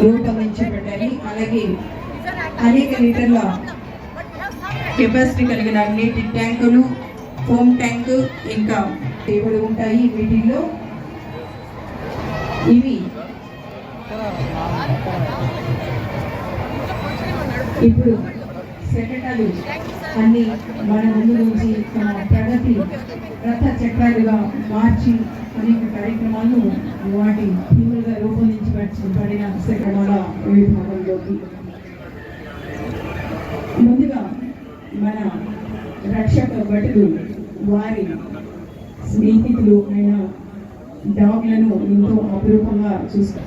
రూపొందించబడ్డాయి. అలాగే అనేక లీటర్ల కెపాసిటీ కలిగిన నీటి ట్యాంకులు హోమ్ ట్యాంకు ఇంకా టేబుల్ ఉంటాయి వీటిల్లో. ఇవి ఇప్పుడు శకటాలు అన్ని మన ముందు నుంచి తమ ప్రగతి రథ చక్రాలుగా మార్చి అనేక కార్యక్రమాలను వాటి థీములుగా రూపొందించబడిన శకటాల విభాగంలోకి. ముందుగా మన రక్షక భటులు వారి స్నేహితులు అయిన డాగ్లను ఎంతో అపురూపంగా చూస్తారు.